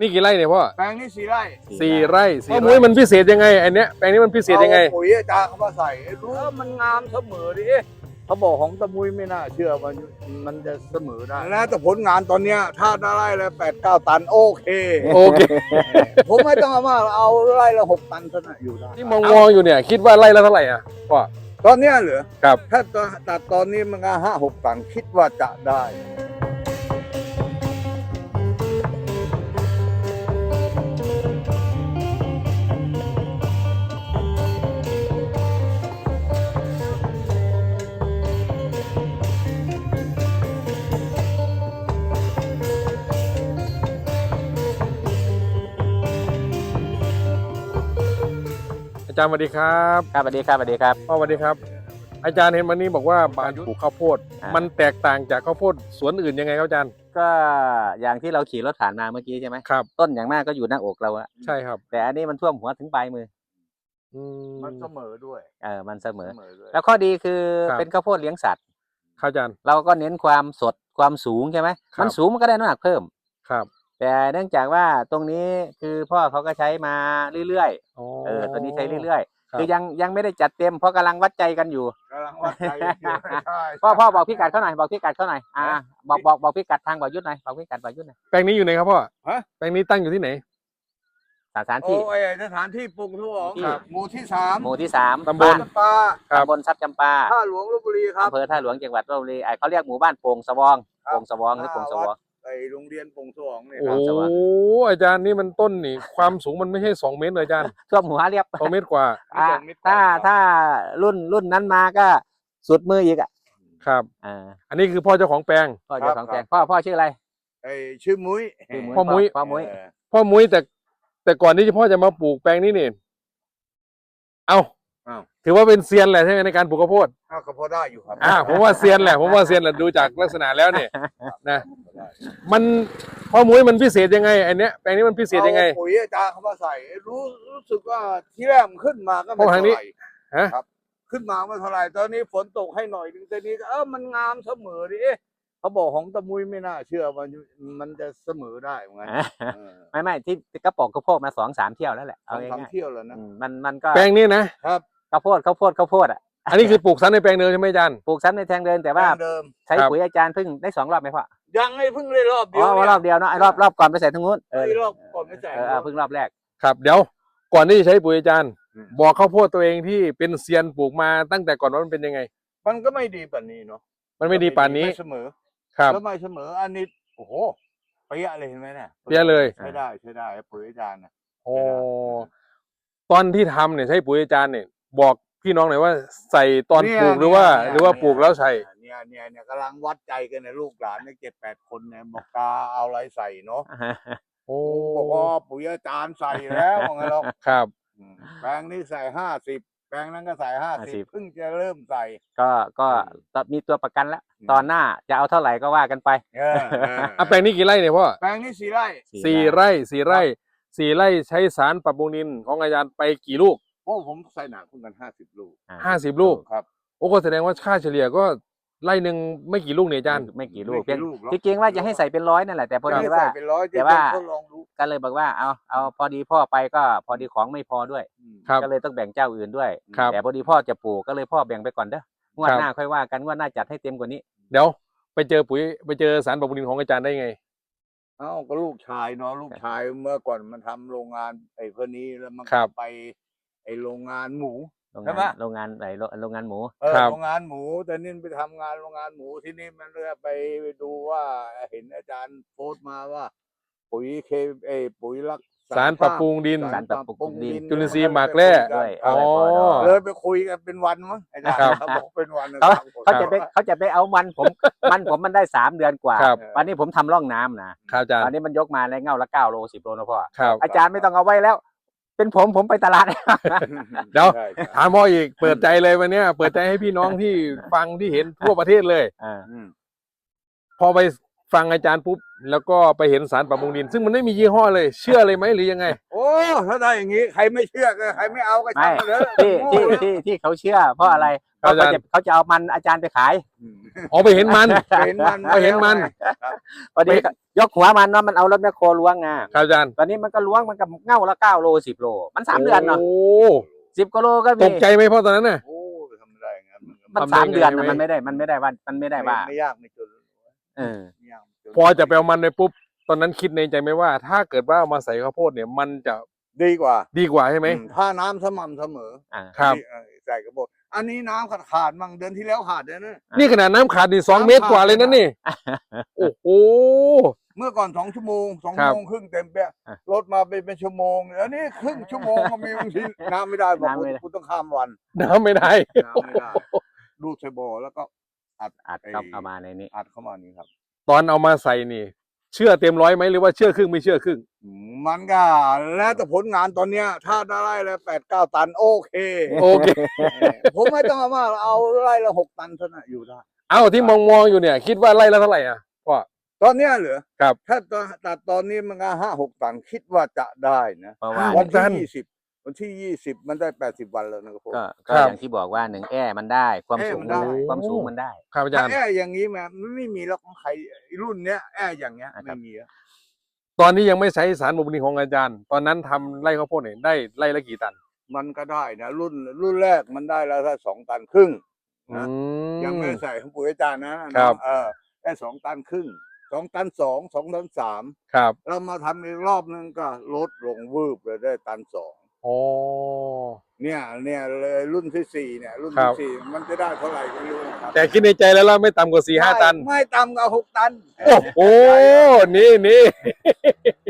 นี่กี่ไร่เนี่ยพ่อแปลงนี้สี่ไร่สี่ไร่พ่อมุ้ยมันพิเศษยังไงไอเนี้ยแปลงนี้มันพิเศษยังไงอาปุ๋ยอาจารย์เขามาใส่รู้ว่ามันงามเสมอดิเอ๊ะเขาบอกของตะมุยไม่น่าเชื่อมันมันจะเสมอได้นะแต่ผลงานตอนเนี้ยถ้าได้ไร่ละแปดเก้าตันโอเคโอเคผมไม่ต้องเอามากเอาไร่ละหกตันเท่านั้นอยู่ได้ที่มองมองอยู่เนี่ย คิดว่าไร่ละเท่าไหร่อะพ่อตอนเนี้ยเหรอครับ ถ้าตอนตัดตอนนี้มันก็ห้าหกตันคิดว่าจะได้าจารย์สวัสดีครับครับสวัสดีครับสวัสดีครับ พ่อสวัสดีครับ อาจารย์เห็นวันนี้บอกว่าบานปลูกข้าวโพด อ่ามั มันแตกต่างจากข้าวโพดสวนอื่นยังไงครับอาจารย์ก็อย่างที่เราขี่รถผ่านมาเมื่อกี้ใช่ไหมครับ ต้นอย่างมากก็อยู่หน้าอกเราอะใช่ครับแต่อันนี้มันท่วมหัวถึงปลายมืออืมันเสมอด้วยเออมันเสมอ เสมอด้วยแล้วข้อดีคือครับ เป็นข้าวโพดเลี้ยงสัตว์ ครับอาจารย์ เราก็เน้นความสดความสูงใช่ไหมครับ มันสูงมันก็ได้น้ำหนักเพิ่ม ครับ แต่เนื่องจากว่าตรงนี้คือพ่อเขาก็ใช้มาเรื่อยอ๋อๆเออตัวนี้ใช้เรื่อยครับๆคือยังยังไม่ได้จัดเต็มเพราะกำลังวัดใจกันอยู่กำลังวัดใจอยู่ใช่พ่อพ่อบอกพี่กัดเขาหน่อยบอกพี่กัดเขาหน่อยอ่าบอกบอกบอกพี่กัดทางบอกยุทธหน่อยบอกพี่กัดบอกยุทธหน่อยแปลงนี้อยู่ไหนครับพ่อฮะแปลงนี้ตั้งอยู่ที่ไหนสถานโอ้ที่ยสถานที่ปลูกทั่วของครับหมู่ที่สามหมู่ที่สามตำบลานปลาครับตำบลทรัพย์จำปาท่าหลวงลพบุรีครับอำเภอท่าหลวงจังหวัดลบบุรีไอ้เขาเรียกหมู่บ้านโป่งสวองครับโป่งสวองหรือโป่งสวอง ไอโรงเรียนปงสวองเนี่ยโอ้ครับโหอาจารย์นี่มันต้นนี่ ความสูงมันไม่ใช่สองเมตรเลยอาจารย์ท่วมหัวเรียบสองเมตรกว่าอ่าถ้าถ้ารุ่นรุ่นนั้นมาก็สุดมืออีกอะครับอ่าอันนี้คือพ่อเจ้าของแปลงพ่อเจ้าของแปลงพ่อพ่อชื่ออะไรไอชื่อมุ้ยชื่อพ่อมุ้ยพ่อมุ้ยเออพ่อมุ้ยแต่ แต่ก่อนที่พ่อจะมาปลูกแปลงนี้นี่เอาอ้าว ถือว่าเป็นเซียนแหละใช่ไหมในการปลูกข้าวโพดอ้าวก็พอได้อยู่ครับอ่าผมว่าเซียนแหละผมว่าเซียนแหละดูจากลักษณะแล้วเนี่ยนะมันพ่อมุ้ยมันพิเศษยังไงไอเนี้ยแปลงนี้มันพิเศษยังไง อาปุ๋ยอาจารย์เขามาใส่รู้รู้สึกว่าที่แรกมันขึ้นมาก็ไม่โอ้ทางนี้ เท่าไหร่ฮะครับขึ้นมาไม่เท่าไหร่ตอนนี้ฝนตกให้หน่อยนึงตอนนี้ก็เออมันงามเสมอดิเอ๊ะเขาบอกของตะมุยไม่น่าเชื่อมันมันจะเสมอได้เหมือนกันเออไม่ไม่ที่ที่กระป๋องข้าวโพดมาสองสามเที่ยวแล้วแหละสเอาองสามง่ายเที่ยวแล้วๆนะอืมมันมันก็แปลงนี้นะครับ ข้าวโพดข้าวโพดข้าวโพดอะอันนี้คือปลูกซ้ำในแปลงเดิมใช่ไหมอาจารย์ ปลูกซ้ำในแทงเดินแต่ว่าแปลงเดิม ใช้ครับปุ๋ยอาจารย์เพิ่งได้สองรอบไหมพ่อยังไงเพิ่งได้รอบเดีอ๋ยวอเนี่ยรอบเดียวเนาะไอ้รอบรอบก่อนไปใส่ทางนู้นเออไอ้รอบก่อนไม่ใส่เออเออเพิ่งรอบแรกครับ เดี๋ยวก่อนที่จะใช้ปุ๋ยอาจารย์อืมบอกข้าวโพดตัวเองที่เป็นเซียนปลูกมาตั้งแต่ก่อนว่ามันเป็นยังไง มันก็ไม่ดีแบบนี้เนาะมันไม่ดีป่านนี้ไม่เสมอ ครับแล้วไม่เสมออันนี้โอ้โหเปียะเลยเห็นไหมเนี่ยเปี๊ยะเลยใช้ได้ใช้ได้ปุ๋ยอาจารย์นะโอ้ตอนที่ทำเนี่ยใช้ปุ๋ยอาจารย์เนี่ย บอกพี่น้องหน่อยว่าใส่ตอนปลูกหรือว่า หรือว่าปลูกแล้วใส่เนี่ยเนี่ยเนี่ยกำลังวัดใจกันในลูกหลานเนี่ยเจ็ดแปดคนเนี่ยบอกตาเอาอะไรใส่เนาะโอ้บอกว่าปุ๋ยอาจารย์ใส่แล้วว่าไงหรอกครับอืมแปลงนี้ใส่ห้าสิบแปลงนั้นก็ใส่ห้าสิบ50เพิ่งจะเริ่มใส่ ก็ก็มีตัวประกันแล้วตอนหน้าจะเอาเท่าไหร่ก็ว่ากันไปเออเอออะแปลงนี้กี่ไร่เนี่ยพ่อแปลงนี้สี่ไร่สี่ไร่สี่ไร่สี่ไร่ใช้สารปรับปรุงดินของอาจารย์ไปกี่ลูก โอ้ผมใส่หนักคุณกันห้าสิบลูกอ่าห้าสิบลูก ครับ โอ้ก็แสดงว่าค่าเฉลี่ยก็ไร่หนึ่งไม่กี่ลูกเนี่ยอาจารย์ ไม่กี่ลูไม่กเพียงลูกหรอกที่จริงว่าจะให้ใส่เป็นร้อยนั่นแหละแต่พอดีไม่ว่าใส่เป็นร้อยแต่ว่าทดลองดูก็เลยบอกว่าเอาเอาพอดีพ่อไปก็พอดีของไม่พอด้วย อืม ครับ ก็เลยต้องแบ่งเจ้าอื่นด้วย ครับแต่พอดีพ่อจะปลูกก็เลยพ่อแบ่งไปก่อนเด้องวดครับ หน้าค่อยว่ากันงวดหน้าจัดให้เต็มกว่านี้ เดี๋ยวไปเจอปุ๋ยไปเจอสารปรับปรุงดินของอาจารย์ได้ไง เอ้าก็ลูกชายเนาะลูกชายเมื่อก่อนมันทำโรงงานไอ้เพื่อนนี้แล้วมันครัก็บไปไอ้โรงงานหมู โรงใช่งาปะนโรงงานไหนโรงโรงงานหมู เออครับ โรงงานหมู แต่นี่ไปทำงานโรงงานหมูที่นี่มันเลยไปดูว่าเห็นอาจารย์โพสต์มาว่า ปุ๋ยเคเอยปุ๋ยรักษสารปรับปรุงดิน สารปรับปรุงดิน จุลินทรีย์หมักแร่ ด้วยอ๋อ เลยไปคุยกันเป็นวันมั้งอาจารย์ครับ เขาบอกเป็นวันเขาสมคนเขาจะไปเขาจะไปเอามันผม มันผมมันได้สามเดือนกว่า ครับวันนี้ผมทำร่องน้ำนะ ครับอาจารย์ตอนนี้มันยกมาในเงาละเก้าโลสิบโลนะพ่อ ครับอาจารย์ไม่ต้องเอาไว้แล้ว เป็นผมผมไปตลาด เดี๋ยวใช่ใช่ถามพ่ออีกเปิดใจเลยวันเนี้ยเปิดใจให้พี่น้องที่ฟังที่เห็นทั่วประเทศเลย อ่า อืม พอไป ฟังอาจารย์ปุ๊บแล้วก็ไปเห็นสารปรับปรุงดิน ซึ่งมันไม่มียี่ห้อเลย เชื่อเลยไหมหรือยังไง โอ้ถ้าได้อย่างนี้ ใครไม่เชื่อก็ใครไม่เอาก็ไม่ช่างมันเถอะที่โง่ที่เลยที่ที่เขาเชื่อ เพราะอะไรเพครับราะอาเขาจารย์ จะเขาจะเอามันอาจารย์ไปขายอืมอ๋อไปเห็นมัน เห็นมันไม่เห็นมัน พอดียกหัวมันเนาะมันเอารถแมคโครล้วงงาครับอาจารย์ตอนนี้มันก็ล้วงมันก็เง่าละเก้าโลสิบโล มันสามเดือนเนาะโอ้สิบกว่าโลก็ตมีกใจไหมพ่อตอนนั้นน่ะ โอ้ทำได้ไงมันมันทำได้สามเดือนไงน่ะไม่มันไม่ได้มันไม่ได้ว่ามันไม่ได้ว่า ไม่ยากไม่จน เออไม่ยากไม่จนพอจะไปเอามันไปปุ๊บ ตอนนั้นคิดในใจไหมว่า ถ้าเกิดว่าเอามาใส่ข้าวโพดเนี่ย มันจะดีกว่าดีกว่าใช่ไหมอืถ้าน้ำสม่ำเสมออ่า ครับ นี่เออใส่กระบอกอันนี้น้ำขาดขาดๆมั่งเดือนที่แล้วขาดเลยนะ นี่ขนาดน้ำขาดนี่สองน้ำเมตรกว่าเลยขานะดนี่ โอ้โห เมื่อก่อนสองชั่วโมงสองครัชั่บวโมงครึ่งเต็มเปี้ยอะรถมาเป็นเป็นชั่วโมงเดี๋ยวนี้ครึ่งชั่วโมงก็มีบางทีน้ำไม่ได้บอกน้ำไม่ได้กูต้องข้ามวันน้ำไม่ได้ น้ำไม่ได้ดูดใส่บ่อแล้วก็ อัดอัดไอ้เข้าเอามาในนี้ อัดเข้ามานี่ครับ ตอนเอามาใส่นี่ เชื่อเต็มร้อยไหมหรือว่าเชื่อครึ่งไม่เชื่อครึ่งอืมมันก็แล้วแต่ผลงานตอนเนี้ย ถ้าได้แล้วแปดเก้าตันโอเค โอเค ผมไม่ต้องเอามากเอาไร่ละหกตันเท่านั้นอยู่ได้ เอาที่มองมองๆอยู่เนี่ย คิดว่าไล่ละเท่าไหร่อะพ่อ ตอนเนี้ยเหลือครับ ถ้าตอนตัดตอนนี้มันก็ห้าหกตันคิดว่าจะได้นะเพราะว่าหวันตัที่นยี่สิบ วันที่ยี่สิบมันได้แปดสิบวันแล้วนะครับผม ก็ก็ครับอย่างที่บอกว่าหนึ่งแอร์มันได้ ความแอร์สูงมันมันได้ได้ ความสูงมันได้ ครับอาจาถ้ารย์ แอร์อย่างนี้แม่มันไม่มีแล้วของใครรุ่นเนี้ยแอร์อย่างเงี้ยอะครับไม่มีแล้วตอนนี้ยังไม่ใช้สารบำรุงดินของอาจารย์ ตอนนั้นทำไร่ข้าวโพดเนี่ยได้ไร่ละกี่ตันมันก็ได้นะรุ่นรุ่นแรกมันได้แล้วถ้าสองตันครึ่งอืนะมยังไม่ใส่ของปุ๋ยอาจารย์นะครับ เออได้สองตันครึ่งสองตันสองสองตันสามครับ เรามาทำอีกรอบนึงก็ลดลงวืบเลยได้ตันสอง โอ้ เนี่ยเนี่ยเลยรุ่นที่สี่เนี่ย รุ่นครัที่บ สี่มันจะได้เท่าไหร่ก็ไม่รู้นะครับแต่คิดในใจแล้วล่ะไม่ต่ำกว่าสี่ห้าไม่ตันไม่ต่ำกว่าหกตันโอ้โห นี่นี่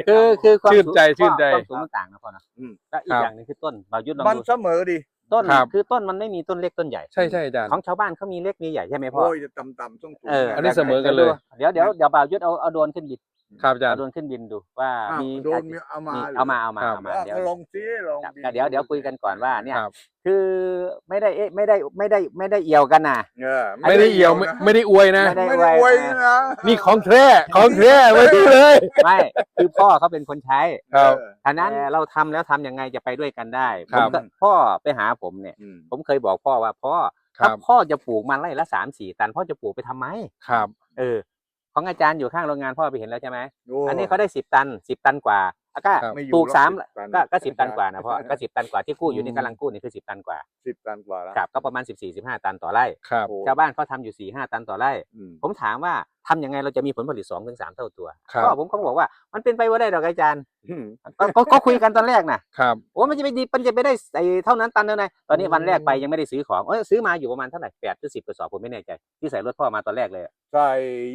คือคือความชื่นสูงใจชื่นใจความสูงมันต่างนะพ่อนะอืมก็อีคกรับอย่างหนึงคือต้นเรายุทธลองมันดูเสมอดีต้นครับ คือต้นมันไม่มีต้นเล็กต้นใหญ่ ใช่ใช่อาจารย์ ของชาวบ้านเขามีเล็กมีใหญ่ใช่ไหมพ่อ โอ้ยจะต่ำๆต้องสูงเออ อันนี้เสมอกันเลย เดี๋ยวเดี๋ยวเดี๋ยวบ่าวยุทธเอาเอาโดรนขึ้นบิน ครับอาจารเอาย์ โดรนขึ้นบินดูว่าอ้าวมีโดนมีเอามามีหรืเอามาเอามาครับ เอามาอะเดี๋ยว ก็ลองซิลองครับบิเดี๋ยวเดี๋ยวคุยกันก่อนว่าเนี่ย ครับ คือไม่ได้เอ๊ะไม่ได้ไม่ได้ไม่ได้เอี่ยวกันนะ เออไม่ได้เอี่ยวไม่ไม่ได้อวยนะ ไม่ได้ ไม่ได้อวยนะนี่ของแท้ของแท้ไว้ดูเลย ไม่คือพ่อเขาเป็นคนใช้ครับเออ ฉะนั้นเราทำแล้วทำยังไงจะไปด้วยกันได้ครัผมบ ก็พ่อไปหาผมเนี่ย อืม ผมเคยบอกพ่อว่าพ่อครัถ้าบพ่อจะปลูกมันไร่ละสามสี่ตัน พ่อจะปลูกไปทำไม ครับ เออ ของอาจารย์อยู่ข้างโรงงานพ่อไปเห็นแล้วใช่ไหมโอ้อันนี้เขาได้สิบตันสิบตันกว่าแล้วก็ครับไม่อยู่ปลูกหรอสาม10ตันก็ก็สิบตันกว่านะพ่อก็สิบตันกว่าที่กู้อยู่นี่อืมกำลังกู้นี่คือสิบตันกว่าสิบตันกว่าแล้วครับก็ประมาณสิบสี่สิบห้าตันต่อไร่ครับโอ้ชาวบ้านเขาทำอยู่สี่ห้าตันต่อไร่อืมผมถามว่า ทำยังไงเราจะมีผลผลิตสองถึงสามเท่าตัวครับ ก็ผมเขาบอกว่ามันเป็นไปว่าได้หรอกอาจารย์อืมก็ก็ก็คุยกันตอนแรกนะครับ โอ้มันจะไปดีมันจะไปได้ไอ้เท่านั้นตันเท่านั้นตอนนี้วันแรกไปยังไม่ได้ซื้อของเออซื้อมาอยู่ประมาณเท่าไหร่แปดหรือสิบกระสอบผมไม่แน่ใจที่ใส่รถพ่อมาตอนแรกเลยอะใส่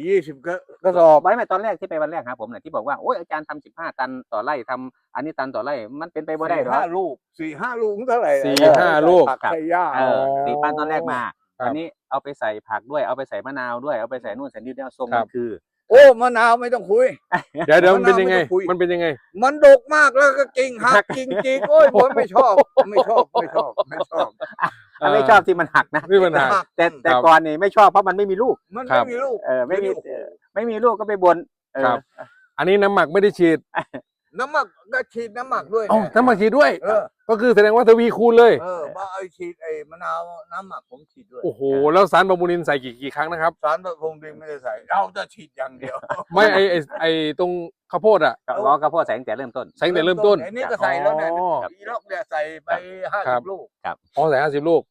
ยี่สิบกระสอบไว้ไหมตอนแรกที่ไปวันแรกหาผมน่ะที่บอกว่าโอ้ยอาจารย์ทำสิบห้าตันต่อไร่ทำอันนี้ตันต่อไร่มันเป็นไปบ่ได้หรอห้าลูกสี่ห้าลูกเท่าไหร่สี่ห้าลูกผักใส่ย่าเออสี่ตันตอนแรกมา ครับ อันนี้เอาไปใส่ผักด้วยเอาไปใส่มะนาวด้วยเอาไปใส่นู่นใส่นี่ด้วยทรงครัมับนคือ โอ้มะนาวไม่ต้องคุย เดี๋ยวเดี๋ยวมันมะนาวเป็นยังไงไม่ต้องคุย มันเป็นยังไง มันดกมากแล้วก็กิ่งหักกิ่งจิกโอ้ยผมไม่ชอบ ไม่ชอบไม่ชอบไม่ชอบอันไม่ชอบที่มันหักนะนี่มันหัก แต่แต่ครับ ก่อนนี่ไม่ชอบเพราะมันไม่มีลูก มันครัไม่บ มีลูก เออไม่มีโอ้โหเออไม่มีลูกก็ไปบนเออ ครับ อันนี้น้ำหมักไม่ได้ฉีด น้ำหมักก็ฉีดน้ำหมักด้วยอ๋อนะน้ำหมักฉีดด้วย เออก็คือแสดงว่าทวีคูณเลย เออมาเอาฉีดไอ้มะนาวน้ำหมักผมฉีดด้วย โอ้โห แล้วสารบำรุงดินใส่กี่กี่ครั้งนะครับ สารพระพรหมดินไม่ได้ใส่เราจะฉีดอย่างเดียวไม่ไอไอไอตรงข้าวโพดอะก็ล้อกระโพดใส่ตั้งแต่เริ่มต้นใส่ตั้งแต่เริ่มต้นไอ้นี่ก็ใส่แล้วเนี่ยอ๋อ อีล็อกเนี่ยใส่ไปห้าครัสิบ บลูก อ๋อใส่ห้าสิบลูก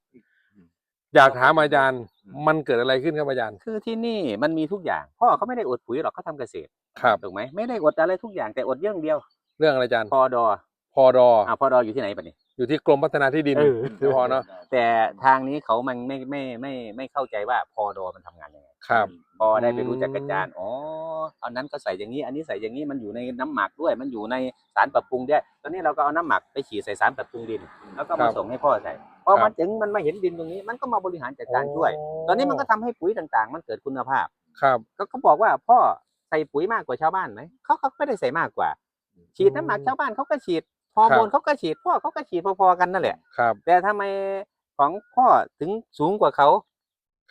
อยากถามอาจารย์ อืม มันเกิดอะไรขึ้นครับอาจารย์ คือที่นี่มันมีทุกอย่าง พ่อเขาไม่ได้อดปุ๋ยหรอกเขาทำเกษตรครับ ถูกไหมไม่ได้อดอะไรทุกอย่างแต่อดเรื่องเดียว เรื่องอะไรอาจารย์พอดอพอดออ่าพอดออยู่ที่ไหนปะนี่อยู่ที่กรมพัฒนาที่ดินเออคือพอเนาะแต่ทางนี้เขามันไม่ไม่ไม่ไม่เข้าใจว่าพอดอมันทำงานยังไงครับพอได้ไปรู้จักอืมกระจานอ๋อเอานั้นก็ใส่อย่างนี้ อันนี้ใส่อย่างนี้มันอยู่ในน้ำหมักด้วย มันอยู่ในสารปรับปรุงด้วยตอนนี้เราก็เอาน้ำหมักไปฉีดใส่สารปรับปรุงดิน แล้วก็มาส่งให้พ่อใส่พอมันถึงมันมาเห็นดินตรงนี้ มันก็มาบริหารจัดการช่วย ตอนนี้มันก็ทำให้ปุ๋ยต่างๆ มันเกิดคุณภาพ ครับ ก็เขาบอกว่าพ่อใส่ปุ๋ยมากกว่าชาวบ้านไหมเขาเขาไม่ได้ใส่มากกว่า ฉีดน้ำหมักชาวบ้านเขาก็ฉีดฮอร์โมนเขาก็ฉีดพ่อเขาก็ฉีดพอๆกันนั่นแหละครับ แต่ทำไมของพ่อถึงสูงกว่าเขา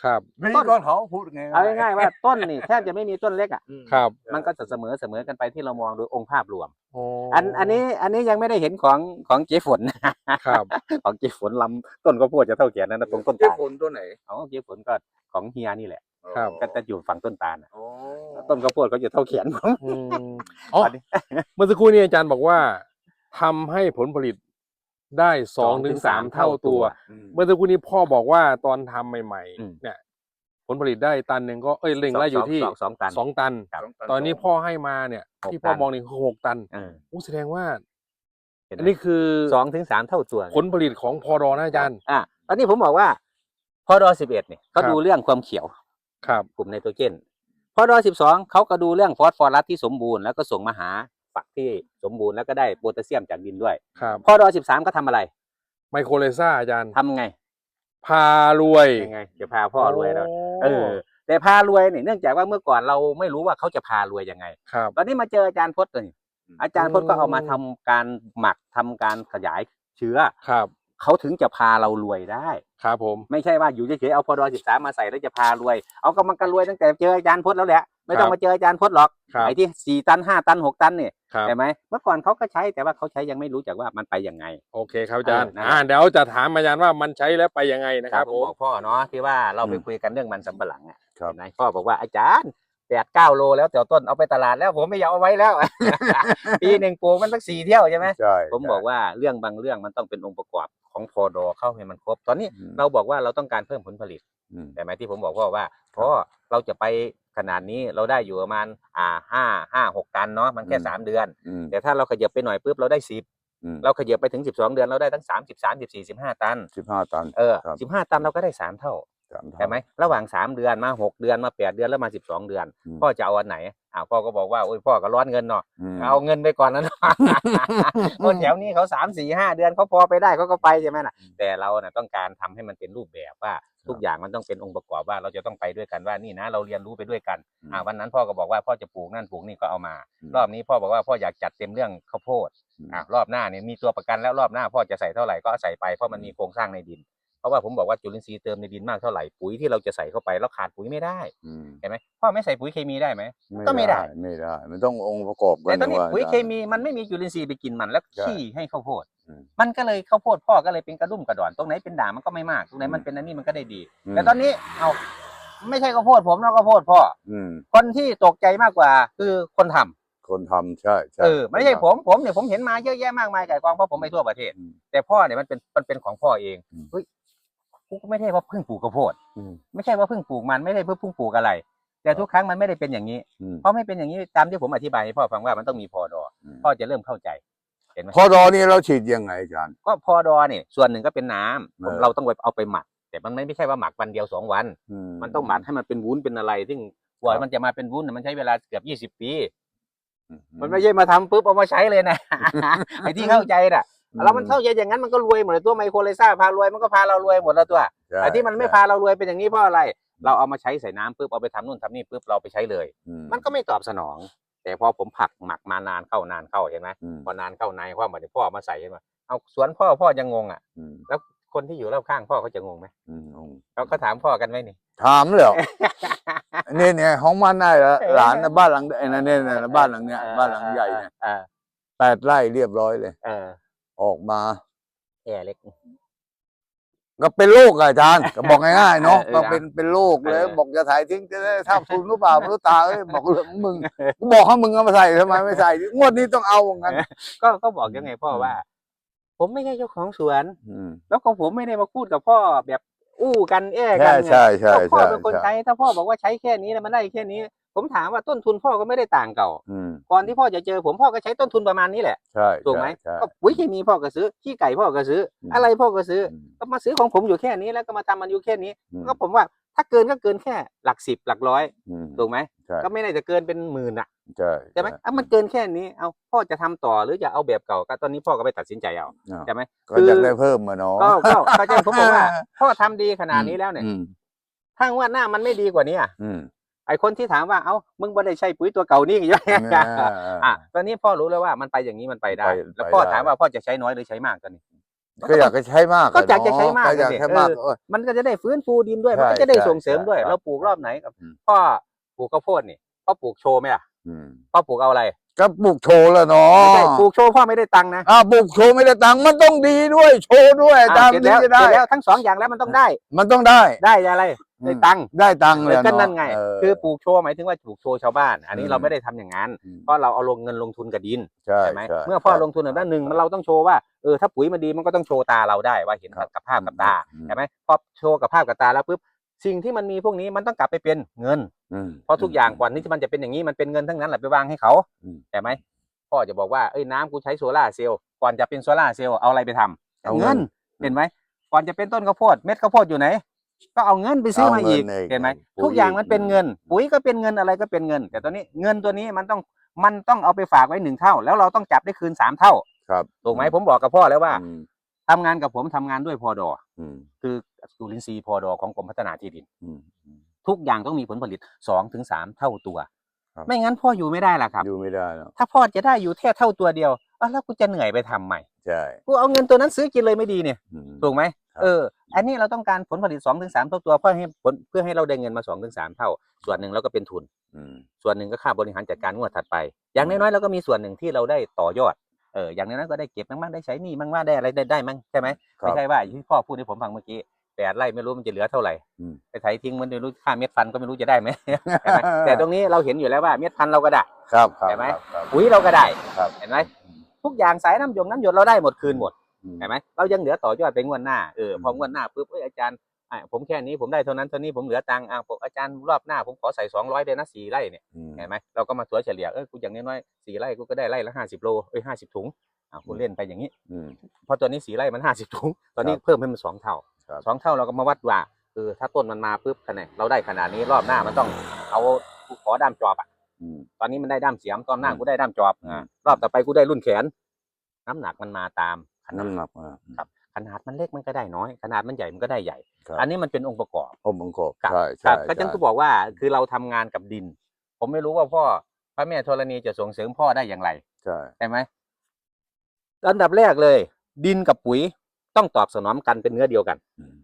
ครับไม่ใช่ต้นเขาพูดไงเอาง่ายๆว่าต้นนี่แทบจะไม่มีต้นเล็กอะครับ มันก็จะเสมอเสมอกันไปที่เรามองโดยองค์ภาพรวมโอ้อันอันนี้อันนี้ยังไม่ได้เห็นของของเจ๊ฝนครับของเจ๊ฝนลำต้นก็พูดจะเท่าแขนนั่นนะตรงต้นเจ้าตาลผลตัวไหนเอาเจ๊ฝนก็ของเฮียนี่แหละ ครับ ก็จะอยู่ฝั่งต้นตาลน่ะอ๋อต้นก็พูดเขาจะเท่าแขนผม อืมอ๋อเมื่อสักครู่นี้อาจารย์บอกว่าทำให้ผลผลิตได้สองถึงสามเท่าตัว อืม เมื่อสักครู่นี้พ่อบอกว่าตอนทำใหม่ อืม ๆ เนี่ย ผลผลิตได้ตันหนึ่งก็เอ้ยเล็งแล้วอยู่ที่สงสองตัน สองตัน ครับ ตอนนี้พ่อให้มาเนี่ย หกที่พ่อตัน มองนี่คือหกตันเออโอ้แสดงว่า เห็นไหมอันนี้คือสองถึงสามเท่าตัวผลผลิตของพอรอนะอาจารย์ อะตอนนี้ผมบอกว่าพอดอสิบเอ็ดเนี่ยเขาครับดูเรื่องความเขียว ครับกลุ่มไนโตรเจนพอดอสิบสองเขาก็ดูเรื่องฟอสฟอรัสที่สมบูรณ์แล้วก็ส่งมาหาฝักที่สมบูรณ์แล้วก็ได้โพแทสเซียมจากดินด้วย ครับพอดอสิบสามก็ทำอะไรไมโครเลซ่าอาจารย์ทำไงพารวยยังไงจะพาพ่อรวยแล้วโอ้เออแต่พารวยเนี่ยเนื่องจากว่าเมื่อก่อนเราไม่รู้ว่าเขาจะพารวยยังไง ครับ ตอนนี้มาเจออาจารย์พจน์เลยอาจารย์พจน์ก็เอามาทำการหมักทำการขยายเชื้อ ครับ เขาถึงจะพาเรารวยได้ ครับผม ไม่ใช่ว่าอยู่เฉยๆเอาพอดอสิบสามมาใส่แล้วจะพารวย เอากำลังกันรวยตั้งแต่เจออาจารย์พจน์แล้วแหละ ไม่ต้องครับมาเจออาจารย์พจน์หรอกครับไอ้ที่สี่ตันห้าตันหกตันเนี่ยครับใช่ไหมเมื่อก่อนเขาก็ใช้แต่ว่าเขาใช้ยังไม่รู้จักว่ามันไปยังไง โอเคครับอาจารย์เออนั่นแหละอ่าเดี๋ยวจะถามอาจารย์ว่ามันใช้แล้วไปยังไงนะครับผผมมบอกพ่อเนาะที่ว่าเราไปอืมคุยกันเรื่องมันสำปะหลังอะครับเห็นไหมพ่อบอกว่าอาจารย์แปดเก้าโลแล้วแต่ต้นเอาไปตลาดแล้วผมไม่อยากเอาไว้แล้วปีหนึ่งปลูกมันสักสี่เที่ยวใช่ไหมใช่ผมบอกว่าเรื่องบางเรื่องมันต้องเป็นองค์ประกอบ ของพอดอเข้าให้มันครบ ตอนนี้อืมเราบอกว่าเราต้องการเพิ่มผลผลิตอืมแต่ไหมที่ผมบอกพ่อว่าเพราะเราจะไปขนาดนี้เราได้อยู่ประมาณอ่าห้าห้าหกตันเนาะมันแค่อืมสามเดือนอืมแต่ถ้าเราขยับไปหน่อยปุ๊บเราได้สิบอืมเราขยับไปถึงสิบสองเดือนเราได้ทั้งสามสิบสามสิบสี่สิบห้าตันสิบห้าตันเออครับสิบห้าตันเราก็ได้สามเท่าสามเท่า ใช่ไหมระหว่างสามเดือนมาหกเดือนมาแปดเดือนแล้วมาสิบสองเดือนมพ่อจะเอาอันไหนอ้าวพ่อก็บอกว่าโอ้ยพ่อก็ร้อนเงินเนาะมเอาเงินไปก่อนนะเนาะคนแถวนี้เขาสามสี่ห้าเดือนเขาพอไปได้เขาก็ไปใช่ไหมน่ะ แต่เราน่ะต้องการทำให้มันเป็นรูปแบบว่าทุกอย่างมันต้องเป็นองค์ประกอบว่าเราจะต้องไปด้วยกันว่านี่นะ เราเรียนรู้ไปด้วยกันอืมอ่าวันนั้นพ่อก็บอกว่าพ่อจะปลูกนั่นปลูกนี่ก็เอามาอืมรอบนี้พ่อบอกว่าพ่ออยากจัดเต็มเรื่องข้าวโพดอืมอ่ารอบหน้าเนี่ยมีตัวประกันแล้วรอบหน้าพ่อจะใส่เท่าไหร่ก็ใส่ไปเพราะมันมีโครงสร้างในดินเพ ราะว่าผมบอกว่าจุลินทรีย์เติมในดินมากเท่าไหร่ปุ๋ยที่เราจะใส่เข้าไปแล้วขาดปุ๋ยไม่ได้อืมเห็นไหมพ่อไม่ใส่ปุ๋ยเคมีได้ไหมก็ไม่ได้ไม่ได้ มันต้ององค์ประกอบกัแต่ตอนนี้ว่าปุ๋ยอาจารเคมีมันไม่มีจุลินทรีย์ไปกินมันแล้วใช่ขี้ให้ข้าวโพดอืมมันก็เลยข้าวโพดพ่อก็เลยเป็นกระดุมกระดอนตรงไหนเป็นด่างมันก็ไม่มากตรงไหนมันอืมเป็นอันนี้มันก็ได้ดีมแต่ตอนนี้เอาไม่ใช่ข้าวโพดผมนะข้าวโพดพ่ออืมคนที่ตกใจมากกว่าคือคนทำคนทำใช่ใช่เออไม่ใช่คนทำผมผมเนี่ยผมเห็นมาเยอะแยะมากมายไก่กองเพราะผมไปทั่วประเทศอืมแต่พ่อเนี่ยมันเป็นมันเป็นของพ่อเองอืมเฮ้ยกูก็ ไม่ได้ว่าเพิ่งปลูกข้าวโพดอืม ไม่ใช่ว่าเพิ่งปลูกมันไม่ได้เพิ่งเพิ่งปลูกอะไร แต่ทุกครั้งมันไม่ได้เป็นอย่างนี้ อืมเพราะไม่เป็นอย่างนี้ตามที่ผมอธิบายให้พ่อฟังว่ามันต้องมีพอดออืมพ่อจะเริ่มเข้าใจเห็นไหมพอรอนี่เราฉีดยังไงอาจารย์ ก็พอดอเนี่ยส่วนหนึ่งก็เป็นน้ำผมเออ เราต้องไปเอาไปหมัก แต่มันไม่ไม่ใช่ว่าหมักวันเดียวสองวันอืมันต้องหมักให้มันเป็นวุ้นเป็นอะไร ซึ่งกว่าครับมันจะมาเป็นวุ้นน่ะมันใช้เวลาเกือบยี่สิบปี อืมันไม่ใช่มาทำปุ๊บเอามาใช้เลยนะ ไอ้ที่เข้าใจน่ะ แล้วมันเข้าใจอย่างนั้นมันก็รวยหมดเลยตัวไมโครเลซ่าพารวยมันก็พาเรารวยหมดแล้วตัวใช่ไอ้ที่มันไม่ใช่พาเรารวยเป็นอย่างนี้เพราะอะไร เราเอามาใช้ใส่น้ำปุ๊บเอาไปทำนู่นทำนี่ปุ๊บเราไปใช้เลยอืมันก็ไม่ตอบสนอง แต่พอผมผักหมักมานานเข้านานเข้าเห็นไหมอืมพอนานเข้านานเข้ามาเดี๋ยวพ่อเอามาใส่เห็นไหมเอาสวนพ่อพ่อจะงงอะอืมแล้วคนที่อยู่รอบข้างพ่อเขาจะงงไหมอืมอืมเขาก็ถามพ่อกันไหมนี่ถามเลยเหรอเนี่ยเนี่ยของมันได้ละหลานนะบ้านหลังไอ้นั่นเนี่ยนะบ้านหลังเนี้ยบ้านหลังใหญ่เนี่ยเออแปดไร่เรียบร้อยเลยเออออกมาแอร์เล็ก ก็เป็นลูกอะอาจารย์ ก็บอกง่ายๆเนาะเออก็เป็นเป็นลูกเลย เออ บอกจะถ่ายทิ้งจะได้ทำทุนหรือเปล่าไม่รู้ตาเอ้ยบอกเรื่องของมึงกูบอกให้มึงเอามาใส่ทำไมไม่ใส่งวดนี้ต้องเอางั้นก็ก็บอกยังไงพ่อว่า ผมไม่ใช่เจ้าของสวน อืมแล้วก็ผมไม่ได้มาพูดกับพ่อแบบอู้กันแอ้กัใช่นไงใช่ใช่ก็พ่อใช่เป็นคนใช่ใช้ ถ้าพ่อบอกว่าใช้แค่นี้แล้วมันได้แค่นี้ ผมถามว่าต้นทุนพ่อก็ไม่ได้ต่างเก่าอืมก่อนที่พ่อจะเจอผมพ่อก็ใช้ต้นทุนประมาณนี้แหละใช่ถูกไหมใช่ก็ปุ๋ยเคมีพ่อก็ซื้อขี้ไก่พ่อก็ซื้ออมอะไรพ่อก็ซื้ออืมก็มาซื้อของผมอยู่แค่นี้แล้วก็มาทำมันอยู่แค่นี้อืมก็ผมว่าถ้าเกินก็เกินแค่หลักสิบหลักร้อยอืมถูกไหมใช่ก็ไม่ได้จะเกินเป็นหมื่นอะใช่ใช่ไหมอะมันเกินแค่นี้เอาพ่อจะทำต่อหรือจะเอาแบบเก่าก็ตอนนี้พ่อก็ไปตัดสินใจเอาอ่าใช่ไหมก็อยากได้เพิ่มมาเนาะก็ก็ก็จะผมบอกว่า พ่อทำดีขนาดนี้แล้วเนี่ยอืมถ้างวดหน้ามันไม่ดีกว่านี้อะอืม ไอคนที่ถามว่าเอ้ามึงบ่ได้ใช้ปุ๋ยตัวเก่านี่ยังไงอ่าอะตอนนี้พ่อรู้แล้วว่ามันไปอย่างนี้มันไปได้ไปแล้วไปพ่อได้ถามว่าพ่อจะใช้น้อยหรือใช้มากตอนนี้ก็อยากจะใช้มากก็อยากจะใช้มากก็อยากสิใช้มากเออเออมันก็จะได้ฟื้นฟูดินด้วยใช่มันก็จะได้ใช่ส่งเสริมด้วยใช่เราปลูกรอบไหนกับอืมพ่อปลูกข้าวโพดนี่พ่อปลูกโชว์ไหมล่ะอืมพ่อปลูกเอาอะไรก็ปลูกโชว์แล้วเนาไม่ใช่ะปลูกโชว์พ่อไม่ได้ตังค์นะอ่าปลูกโชว์ไม่ได้ตังค์มันต้องดีด้วย โชว์ด้วยอาจารย์เสร็จถึแล้วงจะเสได้ร็จแล้วทั้งสองอย่างแล้วมันต้องได้ มันต้องได้ได้อะไร ได้ตังค์ได้ตังค์เลยก็เนาะนั่นไงเคือปลูกโชว์หมายถึงว่าปลูกโชว์ชาวบ้าน อันนี้อืมเราไม่ได้ทำอย่างนั้นมเพราะเราเอาลงเงินลงทุนกับดินใช่ใช่ไหมใช่เมื่อพ่อลงทุนแบบนั้นหนึ่งมันเราต้องโชว์ว่าเออถ้าปุ๋ยมันดีมันก็ต้องโชว์ตาเราได้ว่าเห็นครับกับภาพกับตาอืมใช่ไหมพอโชว์กับภาพกับตาแล้วปุ๊บสิ่งที่มันมีพวกนี้มันต้องกลับไปเป็นเงินอืมเพราะทุกอย่างก่อนที่มันจะเป็นอย่างนี้มันเป็นเงินทั้งนั้นแหละไปวางให้เขาอืมใช่ไหมพ่อจะบอกว่าเอ้ยน้ำกูใช้โซล่าร์เซลล์ก่อนจะเป็นโซล่าร์เซลล์เอาอะไรไปทำเอาเงิเงินนเห็นไหมก่อนจะเป็นต้นข้าวโพดเม็ดข้าวโพดอยู่ไหน ก็เอาเงินไปซื้อมาอีกเอาเงินอีกเห็นไหมปุ๋ย ทุกอย่างมันเป็นอีกเงิน ปุ๋ยก็เป็นเงินอะไรก็เป็นเงิน แต่ตอนนี้เงินตัวนี้มันต้องมันต้องเอาไปฝากไว้หนึ่งเท่า แล้วเราต้องจับได้คืนสามเท่าครับถูกไหมผมบอกกับพ่อแล้วว่าอืมทำงานกับผมทำงานด้วยพอดออืมคือจุลินทรีย์พอดอของกรมพัฒนาที่ดิน อืมอืมทุกอย่างต้องมีผลผลิตสองถึงสามเท่าตัว ครับ ไม่งั้นพ่ออยู่ไม่ได้ล่ะครับ อยู่ไม่ได้เนาะถ้าพ่อจะได้อยู่แค่เท่าตัวเดียวอ้าวแล้วกูจะเหนื่อยไปทำใหม่ใช่กูเอาเงินตัวนั้นซื้อกินเลยไม่ดีเนี่ยอืม ถูกไหมครับ เออ อันนี้เราต้องการผลผลิตสองถึงสามเท่าตัวเพื่อให้ผลเพื่อให้เราได้เงินมาสองถึงสามเท่า ส่วนหนึ่งเราก็เป็นทุน อืม ส่วนหนึ่งก็ค่าบริหารจัดการงวดถัดไป อย่างน้อยๆเราก็มีส่วนหนึ่งที่เราได้ต่อยอด เออ อย่างน้อยๆก็ได้เก็บมั่งๆได้ใช้หนี่มั่งว่าได้อะไรได้ได้มั่งใช่ไหมครัไม่บใช่ว่าอย่างที่พ่อพูดให้ผมฟังเมื่อกี้ แปดไร่ไม่รู้มันจะเหลือเท่าไหร่อืม ไปไถทิ้งมันไม่รู้ค่าเม็ดพันธุ์ก็ไม่รู้จะได้ไหม ใช่ไหมแต่ตรงนี้เราเห็นอยู่แล้วว่าเม็ดพันธุ์เราก็ได้ ครับครับเห็นไหม ครับครับปุ๋ยเราก็ได้ ครับ เห็นไหมทุกอย่างสายน้ำยงน้ำหยดเราได้หมดคืนหมดอืมเห็นไหมเรายังเหลือต่อยอดไปงวดหน้าเออพออืมงวดหน้าปุ๊บเอ้ยอาจารย์อะผมแค่นี้ผมได้เท่านั้นเท่านี้ผมเหลือตังค์อะผมอาจารย์รอบหน้าผมขอใส่สองร้อยเลยนะสี่ไร่เนี่ยอืมเห็นไหมเราก็มาถัวเฉลี่ยเออกูอย่างน้อยๆสี่ไร่กูก็ได้ไร่ละห้าสิบโลเอ้ยห้าสิบถุงอะกูเล่นไปอย่างนี้อืม เพราะตัวนี้สี่ไร่มันห้าสิบถุง ตอนนี้ครับเพิ่มให้มันสองเท่า ครับ สองเท่าเราก็มาวัดว่าเออถ้าต้นมันมาปุ๊บคะแนนเราได้ขนาดนี้รอบหน้ามันต้องเอากูขอด้ามจอบอะอืม ตอนนี้มันได้ด้ามเสียมตอนหน้าอืมกูได้ด้ามจอบอืมอ่า รอบต่อไปกูได้รุ่นแขน น้ำหนักมันมาตามขนาดน้ำหนักอะครับขนาดมันเล็กมันก็ได้น้อย ขนาดมันใหญ่มันก็ได้ใหญ่ ครับ อันนี้มันเป็นองค์ประกอบอมบังกบครับ ใช่คใช่รับก็จังใช่ก็บอกว่าคือเราทำงานกับดิน ผมไม่รู้ว่าพ่อพระแม่ธรณีจะส่งเสริมพ่อได้อย่างไรใช่ ใช่ไหมอันดับแรกเลย ดินกับปุ๋ย ต้องตอบสนองกันเป็นเนื้อเดียวกันอืม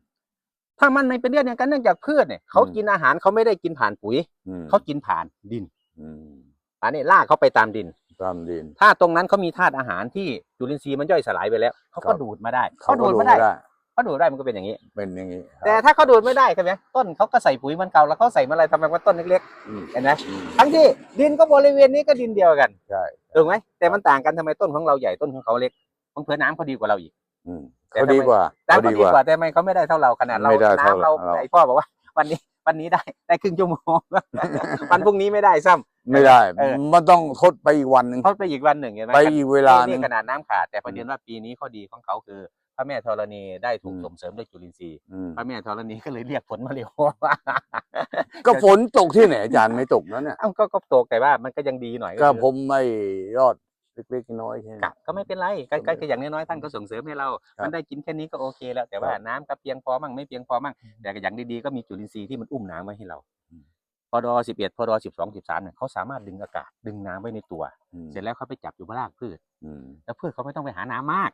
ถ้ามันไม่เป็นเนื้อเดียวกันเนื่องจากพืชเนี่ยเขาอืมกินอาหารเขาไม่ได้กินผ่านปุ๋ยอืมเขากินผ่านดินอืมอันนี้ลากเขาไปตามดินตามดิน ถ้าตรงนั้นเขามีธาตุอาหารที่จุลินทรีย์มันย่อยสลายไปแล้วเขาครัก็บดูดมาได้เขาเขาก็ดูดดูมาไม่ได้ได้เขาดูดได้มันก็เป็นอย่างนี้ เป็นอย่างนี้ครับแต่ถ้าเขาดูดไม่ได้ใช่ไหมต้นเขาก็ใส่ปุ๋ยเหมันเก่าแล้วเขาใส่มาอะไรทำไมว่าต้นเล็กอืมๆเห็นไหมอืมทั้งที่ดินก็บริเวณนี้ก็ดินเดียวกันใช่ถูกไหมแต่มันต่างกันทำไมต้นของเราใหญ่ต้นของเขาเล็กของเพื่อน้ำเขาดีกว่าเราอีก อืมแต่ เขาทำไมดีกว่าน้ำเขาเขาดีดีกว่ากว่าแต่ทำไมเขาไม่ได้เท่าเราขนาดเราไม่ได้เท่าน้ำเราเราไอพ่อบอกว่า วันนี้วันนี้ได้ได้ครึ่งชั่วโมงวันพรุ่งนี้ไม่ได้ซ้ำไม่ได้เออมันต้องทดไปอีกวันหนึ่งทดไปอีกวันหนึ่งเห็นไหมไปอีกเวลาหนี่นึ่งขนาดน้ำขาดแต่ประเด็นว่าปีนี้ข้อดีของเขาคือพระแม่ธรณีได้ถูกอืมส่งเสริมด้วยจุลินทรีย์อืมพระแม่ธรณีก็เลยเรียกฝนมาเร็วก็ฝนตกที่ไหนอาจารย์ไม่ตกนั่นน่ะเอ้าก็ก็ตกแต่ว่ามันก็ยังดีหน่อยก็คือผมไม่ยอด เล็กๆน้อยๆแค่กะนั้นก็ไม่เป็นไรก็ก็ก็อย่างน้อยๆท่านก็ส่งเสริมให้เราครับมันได้กินแค่นี้ก็โอเคแล้ว แต่ว่าครับน้ำก็เพียงพอมั่งไม่เพียงพอมั่งแต่ก็อย่างดีๆก็มีจุลินทรีย์ที่มันอุ้มน้ำไว้ให้เราอืมพอดอสิบเอ็ดพอดอสิบสองสิบสามเนี่ยเขาสามารถดึงอากาศดึงน้ำไว้ในตัว อืมเสร็จแล้วเขาไปจับอยู่บนรากพืช อืม แล้วพืชเขาไม่ต้องไปหาน้ำมาก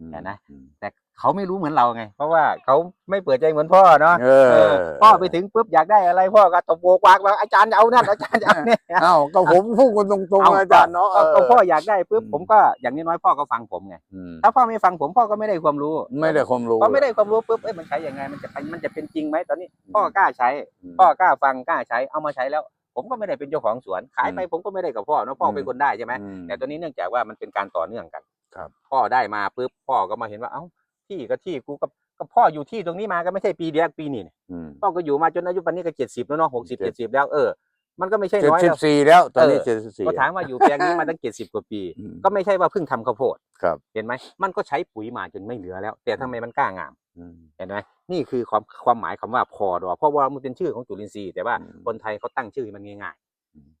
อืมเห็นไหมอืมแต่เขาไม่รู้เหมือนเราไง เพราะว่าเขาไม่เปิดใจเหมือนพ่อเนาะเอเอออพ่อไปถึงปุ๊บอยากได้อะไรพ่อก็ตบโบกวากว่าอาจารย์จะเอานั่นอาจารย์จะเอาเนี่ยเอ้าก็ผมพูดกันตรงๆอาจารย์เนาะก็ก็เออพ่ออยากได้ปุ๊บอืมผมก็อย่างน้อยๆพ่อก็ฟังผมไงอืมถ้าพ่อไม่ฟังผมพ่อก็ไม่ได้ความรู้ ไม่ได้ความรู้พอไม่ได้ความรู้ปุ๊บเอ้ยมันใช้ยังไงมันจะเป็นมันจะเป็นจริงไหมตอนนี้ พ่อกล้าใช้อืมพ่อกล้าฟังกล้าใช้เอามาใช้แล้วผมก็ไม่ได้เป็นเจ้าของสวนขายไปอืมผมก็ไม่ได้กับพ่อเนอะพ่อเป็นคนได้ใช่ไหมอืมแต่ตัวนี้เนื่องจากว่ามันเป็นการต่อเนื่องกัน ครับพ่อได้มาปุ๊บพ่อก็มาเห็นว่า เอ้าที่ก็ที่กูกับกับพ่ออยู่ที่ตรงนี้มาก็ไม่ใช่ปีเดียวปีนี้เนี่ยอืมพ่อก็อยู่มาจนอายุปันนี้ก็เจ็ดสิบแล้วเนาะหกสิบเจ็เจ็ดดสิบแล้วเออมันก็ไม่ใช่เจ็ดน้อยสิแล้บวสี่แล้ว ตอนนี้เออเจ็ดสิบสี่ ก็ถามว่าอยู่แปลงนี้มาตั้งเจ็ดสิบกว่าปี อืม ก็ไม่ใช่ว่าเพิ่งทำข้าวโพดครับเห็นไหมมันก็ใช้ปุ๋ยมาจนไม่เหลือแล้ว แต่ทำไมมันกล้างาม อืม เห็นไหมนี่คือความความหมายคำว่าพอดอเพราะว่ามันเป็นชื่อของจุลินทรีย์แต่ว่าอืม คนไทยเขาตั้งชื่อให้มันง่ายอืมๆ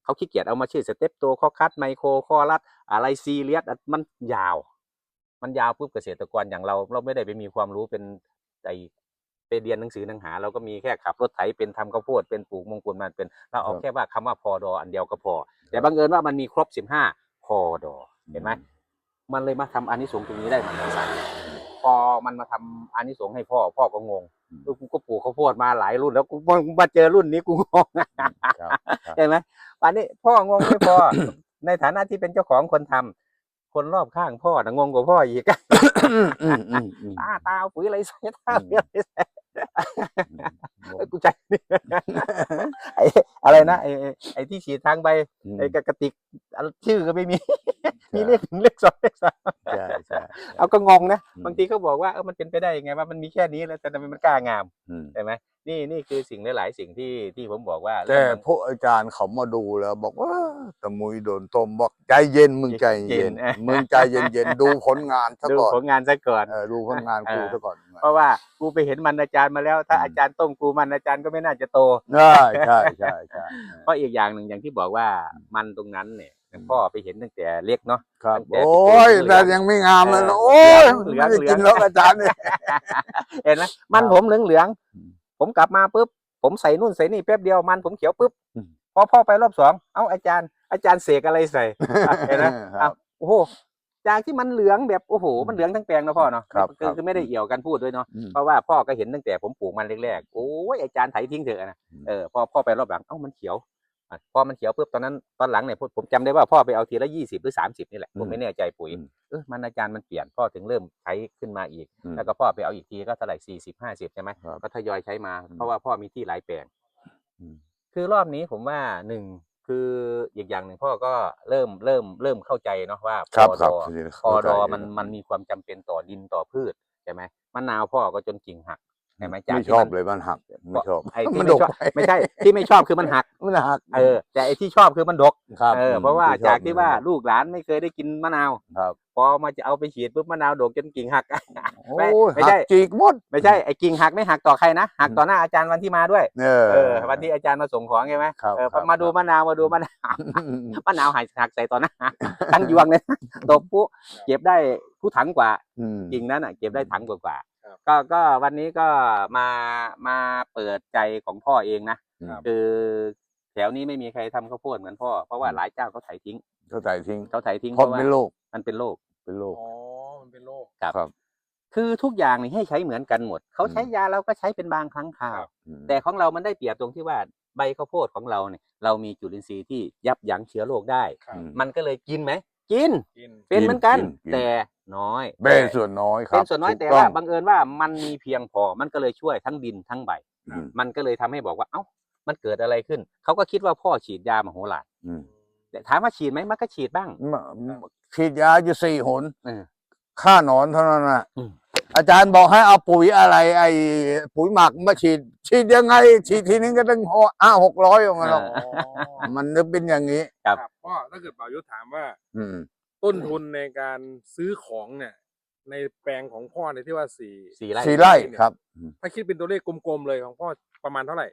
เขาขี้เกียจเอามาชื่อสเต็ปโตคอคัสไมโครคอรัสอะไรซีเรียสมันยาว มันยาวปุ๊บเกษตรกรอย่างเรา เราไม่ได้ไปมีความรู้เป็นไอไปเรียนหนังสือหนังหา เราก็มีแค่ขับรถไถเป็นทำข้าวโพดเป็นปลูกมงกุฎมันเป็น เราเอาครับแค่ว่าคำว่าพอดออันเดียวก็พอ แต่บังเอิญว่ามันมีครบสิบห้าพอดอเห็นไหมมันเลยมาทำอันนี้สงส์ตรงนี้ได้มหาศาลพพอมันมาทำอานิสงส์ให้พ่อพ่อก็งงเออกูก็ปลูกข้าวโพดมาหลายรุ่นแล้วกูมาเจอรุ่นนี้กูงงครับเห็นไหม วันนี้พ่องงไม่พอ ในฐานะที่เป็นเจ้าของคนทำคนรอบข้างพ่อนะงงกว่าพ่ออีกอืมอืมอืมอืมตาตาเอาปุ๋ยอะไรใส่ตาอืมเปลี่ยนอะไรใส่เอ้ยกูใจนี่ไอ้อะไรนะไอ้ไอ้ไอ้ที่ฉีดทางใบไอ้กระกระติกอันชื่อก็ไม่มี มีเลขหนึ่งเลขสองเลขสามใช่ใช่เอาก็งงนะอืมบางทีเขาบอกว่าเออมันเป็นไปได้ยังไงว่ามันมีแค่นี้แล้วแต่ทำไมมันกล้างามอืมใช่ไหม นี่นี่คือสิ่งหลาย ๆ สิ่งที่ที่ผมบอกว่าแต่พวกอาจารย์เขามาดูแล้ว บอกว่าตะมุยโดนต้มบอกใจเย็นมึงใจเย็นมึงใจเย็นเย็นๆดูผลงานซะดูก่อนผลงานซะก่อนเออดูผลงานกูซะก่อนเพราะว่ากูไปเห็นมันอาจารย์มาแล้ว ถ้าอืมอาจารย์ต้มกูมันอาจารย์ก็ไม่น่าจะโตใช่ใช่ใช่ใช่เพราะอีกอย่างหนึ่งอย่างที่บอกว่ามันตรงนั้นเนี่ยพ่อไปเห็นตั้งแต่เล็กเนาะครับตั้งแต่โอ้ยเหลืแต่องยังไม่งามเลยเอนะอโอ้ยเหลืไม่องได้เหลืองกินแล้วอาจารย์เนี่ยเห็นไหมมันผมเหลืองเหลืองๆอืม ผมกลับมาปุ๊บผมใส่นู่นใส่นี่แป๊บเดียวมันผมเขียวปุ๊บอืมพอพ่อไปรอบสองเอ้าอาจารย์ อาจารย์เสกอะไรใส่อะเห็นไหมครัเอ้าบโอ้โหจากที่มันเหลืองแบบโอ้โหมันเหลืองทั้งแปลงนะพ่อเนาะครับคือครับคือไม่ได้เอี่ยวกันพูดด้วยเนาะอืมเพราะว่าพ่อก็เห็นตั้งแต่ผมปลูกมันแรกๆโอ้ยอาจารย์ไถทิ้งเถอะนะอืมเออพอพ่อไปรอบหลังเอ้ามันเขียวอะ พอมันเขียวปุ๊บตอนนั้นตอนหลังเนี่ยผมผมจำได้ว่าพ่อไปเอาทีละยี่สิบหรือสามสิบนี่แหละผมไม่แน่ใจปุ๋ยอืมเออมันอาจารย์มันเปลี่ยนพ่อถึงเริ่มใช้ขึ้นมาอีกอืมแล้วก็พ่อไปเอาอีกทีก็เท่าไหร่สี่สิบห้าสิบใช่ไหมครับก็ทยอยใช้มาอืมเพราะว่าพ่อมีที่หลายแปลงอืมคือรอบนี้ผมว่าหนึ่งคืออีกอย่างหนึ่งพ่อก็เริ่มเริ่มเริ่มเข้าใจเนาะว่าครับพครับอพอดอมันมันมีความจำเป็นต่อดินต่อพืชใช่ไหมมะนาวพ่อก็จนกิ่งหัก ใช่ไหมจากไม่ที่ชอบมันเลยมันหักไม่ชอบไอ้ที่มันไม่ดกชอบ ไปไม่ใช่ที่ไม่ชอบคือมันหัก มันหักเออ แต่ไอ้ที่ชอบคือมันดก ครับเออ เพราะว่าที่ชอบจากที่ว่ามันดกลูกหลานไม่เคยได้กินมะนาว ครับพอมาจะเอาไปฉีดปุ๊บมะนาวดกจนกิ่งหัก โอ้ไม่ยไม่หัใช่กจีกหมดไม่ใช่ไอ้กิ่งหักไม่หักต่อใครนะหักต่อหน้าอาจารย์วันที่มาด้วย เออ เออ วันที่อาจารย์มาส่งของใช่ไหมครับเออครับ มาดูมะนาวมาดูมะนาว มะนาวหักหักใส่ต่อหน้าทั้งยวงเลยนะตบปุ๊เก็บได้ผู้ถังกว่าอืม กิ่งนั้นอะเก็บได้ถังกว่ากว่าครับ ก็ก็วันนี้ก็มามาเปิดใจของพ่อเองนะ ครับ คือแถวนี้ไม่มีใครทำข้าวโพดเหมือนพ่อ เพราะว่าหลายเจ้าเขาไถทิ้งเขาใส่ทิ้งเขาไถทิ้งเพเพราะราะว่าเป็นโรคมันเป็นโรค เป็นโรค อ๋อ มันเป็นโรค ครับ ครับ คือทุกอย่างนี่ให้ใช้เหมือนกันหมด เขาใช้อืมยาเราก็ใช้เป็นบางครั้งคราวครับ อืมแต่ของเรามันได้เปรียบตรงที่ว่าใบข้าวโพดของเราเนี่ย เรามีจุลินทรีย์ที่ยับยั้งเชื้อโรคได้ ครับ อืม มันก็เลยกินไหม กิน กิน เป็นเหมือนกัน กินกิน แต่ น้อยเป็นส่วนน้อยครัเป็บนส่วนน้อยถูกแต่ต้ว่าองบังเอิญว่ามันมีเพียงพอมันก็เลยช่วยทั้งดินทั้งใบอืมมันก็เลยทำให้บอกว่า เอ้า มันเกิดอะไรขึ้น เขาก็คิดว่าพ่อฉีดยามาโหฬารอืมแต่ถามว่าฉีดไหมมันก็ฉีดบ้างมฉีดยาอยู่สี่หนเออฆ่าหนอนเท่านั้นน่ะอืมอาจารย์บอกให้เอาปุ๋ยอะไร ไอ้ปุ๋ยหมักมาฉีด ฉีดยังไง ฉีดทีนึงก็ตั้งห้าหกร้อยอย่างเงี้ยหรอกอ๋อมันนึกเป็นอย่างนี้ ครับครับพ่อถ้าเกิดบ่าวยุทธถามว่า อืม ต้นทุนในการซื้อของเนี่ย ในแปลงของพ่อในยที่ว่าสี่สี่ไร่สี่ไร่ครับ ถ้าคิดเป็นตัวเลขกลมๆเลยของพ่อประมาณเท่าไหร่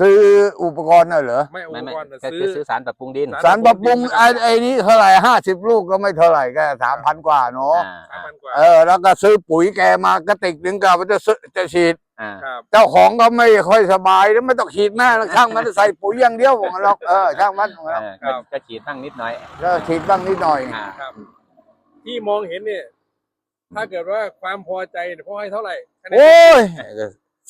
ซื้ออุปกรณ์น่ะเหรอไม่อุไม่ปไม่กรณ์น่ะก็ซื้อ คือซื้อสารปรับปรุงดินสารสารปรับปรุงไอ้ไอ้นี้เท่าไหร่ห้าสิบลูกก็ไม่เท่าไหร่ก็สามพันกว่าเนาะอ่าสามพันกว่าเออแล้วก็ซื้อปุ๋ยแกมากระติกหนึ่งกับจะซื้อจะฉีด อ่าครับ เจ้าของก็ไม่ค่อยสบายแล้วไม่ต้องฉีดแม่แล้วช่างมันใส่ปุ๋ยอย่างเดียวของเราเออช่างมันของเอเราอก็ก็ฉีดบ้างนิดหน่อยแล้วฉีดบ้างนิดหน่อย อ่าครับ ที่มองเห็นเนี่ย ถ้าเกิดว่าความพอใจเนี่ยพ่อให้เท่าไหร่คะแนนโอ้ย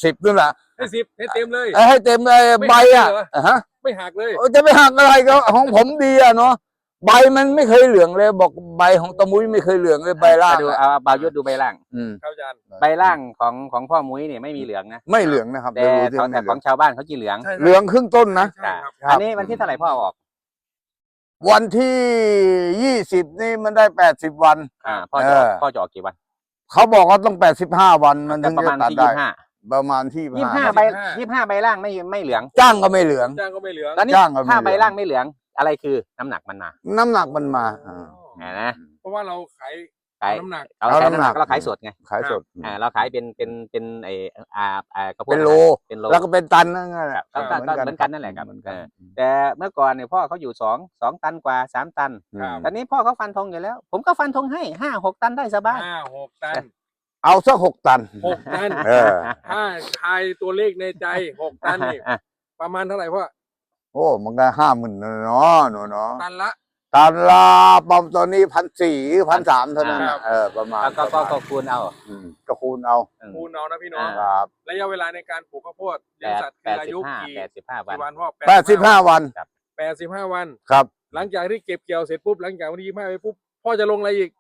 สิบนั่นแหละ ให้สิบให้เต็มเลย เออให้เต็มเลยไม่ใบอะหักเลยเหรอฮะไม่หักเลยเออจะไปหักอะไรก็ของผมดีอะเนาะใบมันไม่เคยเหลืองเลย บอกใบของตะมุ้ยไม่เคยเหลืองเลยใบล่างดูอะเอาบาวยุทธดูใบล่าง อืม ครับอาจารย์ใบล่างของของพ่อมุ้ยเนี่ยไม่มีเหลืองนะ ไม่เหลืองนะครับแต่ดูที่ของไม่แต่เหขลือองงชาวบ้านเขาจีเหลือง ใช่เหลืองครึ่งต้นนะ ใช่ครับครับ อันนี้วันที่เท่าไหร่พ่อออก วันที่ยี่สิบนี่มันได้แปดสิบวัน อ่าพ่อเอจะออกอพ่อจะออกกี่วันเขาบอกว่าต้องแปดสิบห้าวันมันก็ถึงประจะมาณตัดที่ได้ ยี่สิบห้า ประมาณที่ยี่สิบห้าห้าใบยี่สิบห้าใบล่างไม่ไม่เหลือง จ้างก็ไม่เหลือง จ้างก็ไม่เหลืองตอนนี้จ้างก็ไม่ถ้าเหลืองใบล่างไม่เหลือง อะไรคือน้ำหนักมันมาน้ำหนักมันมาอ่าเห็นะเพราะว่าเราขายขายน้ำหนัก เราเอาขายน้ำน้ำหหนันักก เราขายสดไงขายสด อ่าเราขายเป็นเป็นเป็นไออ่าอ่ากระปุกเป็นโล เป็นโล แล้วก็เป็นตันนั่นแหละครับก็ก็เหมือนกันนั่นแหละครับ เหมือนกันเออแต่เมื่อก่อนเนี่ยพ่อเขาอยู่สองสองตันกว่าสามตันอืมตอนนี้พ่อเขาฟันธงอยู่แล้ว ผมก็ฟันธงให้ห้าหกตันได้สบายห้าหกตัน เอาสักหกตัน หกตันเออ ถ้าทายตัวเลขในใจหกตันนี่ประมาณเท่าไหร่พ่อโอ้มันก็ห้าหมื่นเนาะหนูเนาะตันละตามลาปอมตัวนี้พันสี่พันสามเท่านั้นครัน่ะบเออประมาณแล้วก็ก็ก็คูณเอา อืมก็คูณเอาคูณเอานะพี่น้องอ่า ครับระยะเวลาในการปลูกข้าวโพดเลี้แปยงดสัตว์แปคือดอาสิบยุห้ากี่แปดสิบห้าวัน กี่วันพ่อแปดสิบห้าวัน แปดสิบห้าวัน ครับ หลังจากที่เก็บเกี่ยวเสร็จปุ๊บหลังจากวันที่ยี่ห้าไปปุ๊บพ่อจะลงอะไรอีก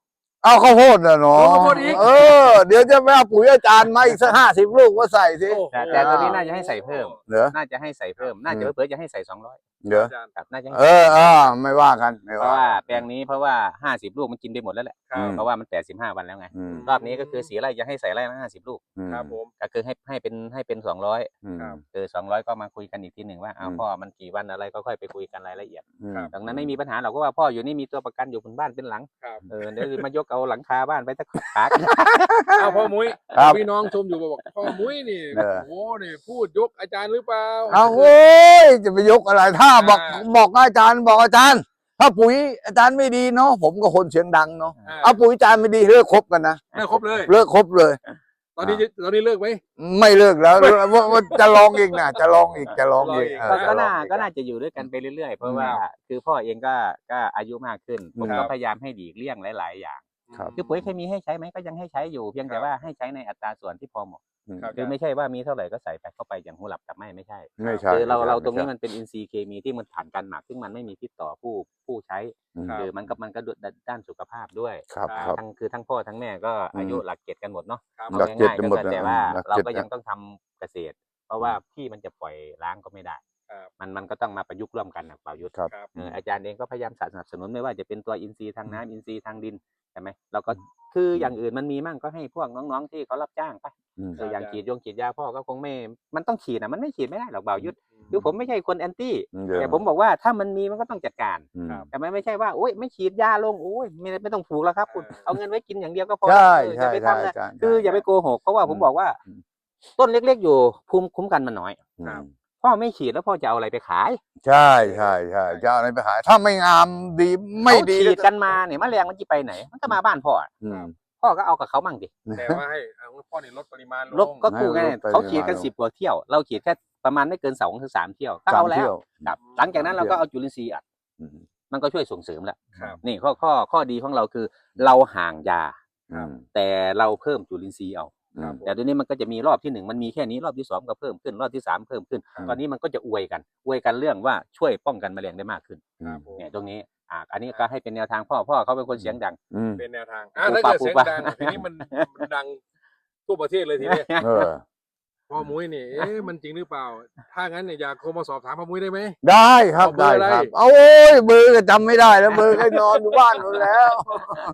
เอาข้าวโพดนะเนาะเอาข้าวโพดอีก เออ เดี๋ยวจะไปเอาปุ๋ยอาจารย์มาอีกสักห้าสิบลูกมาใส่สิโอ้โหแต่แต่ตัวนี้น่าจะให้ใส่เพิ่ม เหรอ น่าจะให้ใส่เพิ่ม น่าจะอืมเผื่อๆจะให้ใส่สองร้อย เดี๋ยว อาจารย์ ครับน่าจะให้เออเออไม่ว่ากัน ไม่เพราะว่าว่าแปลงนี้เพราะว่าห้าสิบลูกมันกินไปหมดแล้วแหละครับ เพราะว่ามันแปดสิบห้าวันแล้วไงอืมรอบนี้ก็คือสีไร่จะให้ใส่ไร่ละห้าสิบลูก อืมครับผม ก็คือให้ให้เป็นให้เป็นสองร้อยอืม ครับ เออสองร้อยก็มาคุยกันอีกทีหนึ่งว่าเอาอืม พ่อมันกี่วันอะไรก็ค่อยไปคุยกันรายละเอียด อืม ครับ ดังนั้นไม่มีปัญหาหรอกเพราะว่าพ่ออยู่นี่มีตัวประกันอยู่บนบ้านเป็นหลัง ครับเออเดี๋ยวมายกเอาหลังคาบ้านไปสักขากันเอาพ่อมุ้ยครับพี่น้องชมอยู่บอกพ่อมุ้ยนี่เออ โอ้โหนี่พูดยกอาจารย์หรือเปล่าเอาโว้ยจะไปยกอะไรถ้าบอกอ่าบอกอาจารย์บอกอาจารย์ ถ้าปุ๋ยอาจารย์ไม่ดีเนาะผมก็คนเสียงดังเนาะอ่าเอาปุ๋ยอาจารย์ไม่ดีเลิกคบกันนะไม่ครบเลยเลิกคบเลย ตอนนี้จะตอนนี้เลิกไหมไม่เลิกแล้วว่าว่าจะลองอีกนะจะลองอีกจะลองอีกลองอีกเออก็ก็จะลน่าองอีก็น่าจะอยู่ด้วยกันไปเรื่อยๆ เพราะว่า คือพ่อเองก็ก็อายุมากขึ้น ผมครัก็บพยายามให้หลีกเลี่ยงหลาย ๆ อย่าง ครับ คือปุ๋ยเคมีให้ใช้ไหมก็ยังให้ใช้อยู่เพียงแต่ว่าให้ใช้ในอัตราส่วนที่พอเหมาะครับ คือไม่ใช่ว่ามีเท่าไหร่ก็ใส่ไปเข้าไปอย่างหูหลับกับไม่ไม่ใช่ไม่ใช่คือเราไม่ใช่เราตรงนี้ไใช่มันเป็นอินทรีย์เคมีที่มันผ่านการหมักซึ่งมันไม่มีพิษต่อผู้ผู้ใช้อืมครับ คือมันก็มันก็ด้านสุขภาพด้วยครับครับ ทั้งคือทั้งพ่อทั้งแม่ก็อายุหลักเจ็ดกันหมดเนาะครับเอาหลักเจ็ดง่ายๆกันหมดก็แต่นะว่าหลักเราเจ็ดก็นะยังต้องทำเกษตร เพราะว่าพี่มันจะปล่อยล้างก็ไม่ได้ ครับมันมันก็ต้องมาประยุกต์ร่วมกันนะเปล่ายุทธ ครับ ครับ เอออาจารย์เองก็พยายามสนับสนุนไม่ว่าจะเป็นตัวอินทรีย์ทางน้ำอินทรีย์ทางดิน ใช่ไหมเราก็คืออย่างอื่นมันมีมั่งก็ให้พวกน้องๆที่เขารับจ้างไปอืมเอออย่างฉีดยงฉีดยาพ่อก็คงไม่ มันต้องฉีดนะมันไม่ฉีดไม่ได้หรอกเบายุทธคือผมไม่ใช่คนแอนตี้เดี๋ยวแต่ผมบอกว่าถ้ามันมีมันก็ต้องจัดการอืมครับแต่ไม่ไม่ใช่ว่าโอ้ยไม่ฉีดยาลงโอ้ยไม่ไม่ต้องผูกแล้วครับ คุณเออเอาเงินไว้กินอย่างเดียวก็พอใช่เอออใช่ย่าไปใช่ทำนะใช่คืออย่าไปโกหกเพราะว่าผมอืมบอกว่าอืมต้นเล็ก ๆ อยู่ภูมิคุ้มกันมันน้อยครับ พ่อไม่ฉีดแล้วพ่อจะเอาอะไรไปขายใช่ใช่ใช่จะเอาอะไรไปขาย ถ้าไม่งามดีไม่ดีเขาฉีดกันมาเนี่ยแมลงมันจะไปไหน มันก็มาบ้านพ่ออะอืม พ่อก็เอากับเขามั่งดิแต่ว่าให้เอาพ่อนี่ลดปริมาณลงลบก็ถูกไงให้ลดไป เขาฉีดกันประมาณสิบกว่าเที่ยว เราฉีดแค่ประมาณไม่เกินสองถึงสามเที่ยวก็สามเอาแล้เที่วยวครับหลังจากนั้นเราเที่ก็ยวเอาจุลินทรีย์อัดอืม มันก็ช่วยส่งเสริมแหละครับ นี่ข้อข้อข้อดีของเราคือ เราห่างยา อืมแต่เราเพิ่มจุลินทรีย์เอา อืมแต่ทีนี้มันก็จะมีรอบที่หนึ่งมันมีแค่นี้รอบที่สองก็เพิ่มขึ้นรอบที่สามเพิ่มขึ้นครับตอนนี้มันก็จะอวยกันอวยกันเรื่องว่าช่วยป้องกันแมลงได้มากขึ้นครับผมเนี่ยตรงนี้อ่าอันนี้ก็ให้เป็นแนวทางพ่อพ่อเขาเป็นคนเสียงดังอืมเป็นแนวทางอะถ้าเกิดเสียงดังทีนี้มันมันดังทั่วประเทศเลยทีนี้เออ พ่อมุ้ยนี่เอ๊ะมันจริงหรือเปล่า ถ้างั้นเนี่ยอยากโทรมาสอบถามพ่อมุ้ยได้ไหม ได้ครับเอาเบอได้ร์อะไร ครับ เอาโอ้ยเบอร์ก็จำไม่ได้แล้วเบอร์ก็นอนอยู่บ้านหมดแล้ว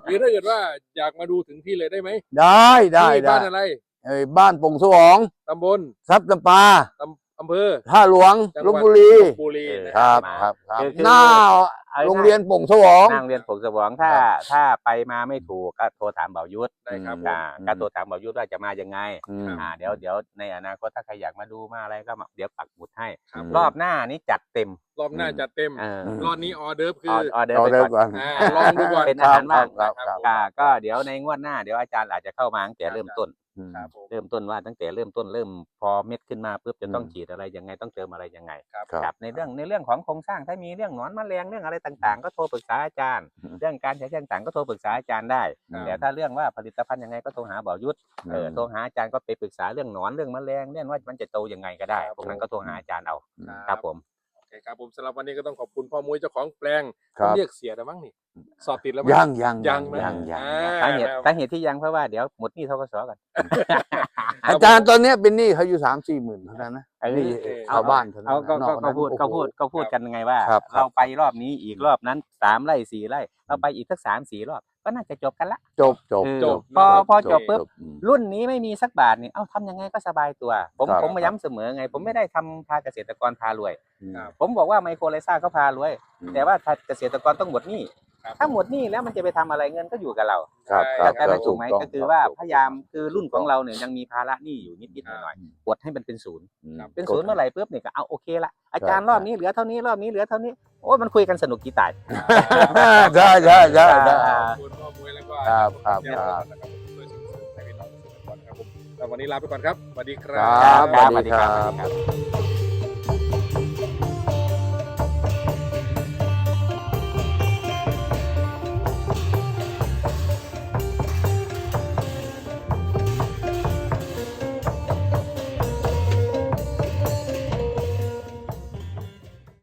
หรือถ้าเกิดว่าอยากมาดูถึงที่เลยได้ไหมได้ได้ที่ได้บ้านอะไรเอ้ยบ้านปงสวองตำบลทรัพย์จำปาตำ อำเภอท่าหลวงจังลหบวัดบุรีลพบุรีเออนะคครัรับบครับครับคือคือ หน้าโรงเรียนปงสวอง นั่งเรียนผงสวองถ้าครับ ถ้าไปมาไม่ถูกก็โทรถามเบายุทธได้ครับอืผม อ่าก็โทรถามเบายุทธว่าจะมายังไงอืม อ่าเดี๋ยวเดี๋ยวในอนาคตถ้าใครอยากมาดูมาอะไรก็มาเดี๋ยวปักหมุดให้ ครับอืมรอบหน้านี้จัดเต็มรอบหน้าจัดเต็ม เออมรอบนี้ออเดิร์ฟคืออออเดอร์เอาไปเดิก่มอนก่อนอ่าลองดูก่อนเป็นอาหารว่าง ครับ ครับ ก็ก็เดี๋ยวในงวดหน้าเดี๋ยวอาจารย์อาจจะเข้ามาตั้งแต่เริ่มต้นอืม ครับผม เริ่มต้นว่าตั้งแต่เริ่มต้นเริ่มพอเม็ดขึ้นมาปุ๊บจะต้องอืมฉีดอะไรยังไงต้องเติมอะไรยังไงครับครับ ค รับในเรื่องในเรื่องของโครงสร้างถ้ามีเรื่องหนอนแมลงเรื่องอะไรต่างๆ ก็โทรปรึกษาอาจารย์ อืมเรื่องการใช้ต่างๆก็โทรปรึกษาอาจารย์ได้ ครับแต่ถ้าเรื่องว่าผลิตภัณฑ์ยังไงก็โทรหาบ่อยุทธเออโทรหาอาจารย์ก็ไปปรึกษาเรื่องหนอนเรื่องแมลงเรื่องว่ามันจะโตยังไงก็ได้ครับ พวกนั้นก็โทรหาอาจารย์เอาครับครับผม โอเคครับผมสำหรับวันนี้ก็ต้องขอบคุณพ่อมุ้ยเจ้าของแปลงครับเรียกเสียแต่มั้งนี่ สอบติดแล้วมั้ยังยังยังนะยังยังอ่า สาเหตุสาเหตุที่ยังเพราะว่าเดี๋ยวหมดหนี้ทกศก่อน อาจารย์ตอนเนี้ยเป็นหนี้เขาอยู่สามสี่หมื่นเท่านั้นนะเออ หนี่เออชาวบ้านเท่านั้นเอาก็นก็อกก็นั้นพูดโอ้โห ก็พูดก็พูดกันไงว่า ครับครับ เราไปรอบนี้อีกรอบนั้นสามไร่สี่ไร่เราไปอีกสักสามสี่รอบก็น่าจะจบกันละ จบจบเออจบ พอพอจบปุ๊บ อืม รุ่นนี้ไม่มีสักบาทนี่เอ้าทำยังไงก็สบายตัว ผมครับ ผมมาย้ำเสมอไง ผมไม่ได้ทำพาเกษตรกรพารวย ครับ ผมบอกว่าไมโครไลซ่าก็พารวย อืมแต่ว่าถ้าเกษตรกรต้องหมดหนี้ครับ ถ้าหมดหนี้แล้วมันจะไปทำอะไรเงินก็อยู่กับเราครับคครัรับแต่ไม่ถูกไหมต้งก็คือว่ารับพยายามคือรุ่นของเราเนี่ยยังมีภาระหนี้อยู่นิดๆหน่อยๆกดให้มันเป็นศูนย์อืมเป็นศูนย์เมื่อไหร่ปุ๊บเนี่ยก็เอาโอเคละอาจารย์ครับรอบนี้เหลือเท่านี้รอบนี้เหลือเท่านี้โอ้ยมันคุยกันสนุกกี่ตาย ใช่ใช่ใช่ใช่ อ่า ขอบคุณพ่อมุ้ยแล้วก็ครับครับเจ้าหน้าที่นะครับผมช่วยส่งเสริมให้พี่น้องเกษตรกรครับผมแล้ววันนี้ลาไปก่อนครับสวัสดีครั ครับครับสวัสดีครับสวัสดีครับ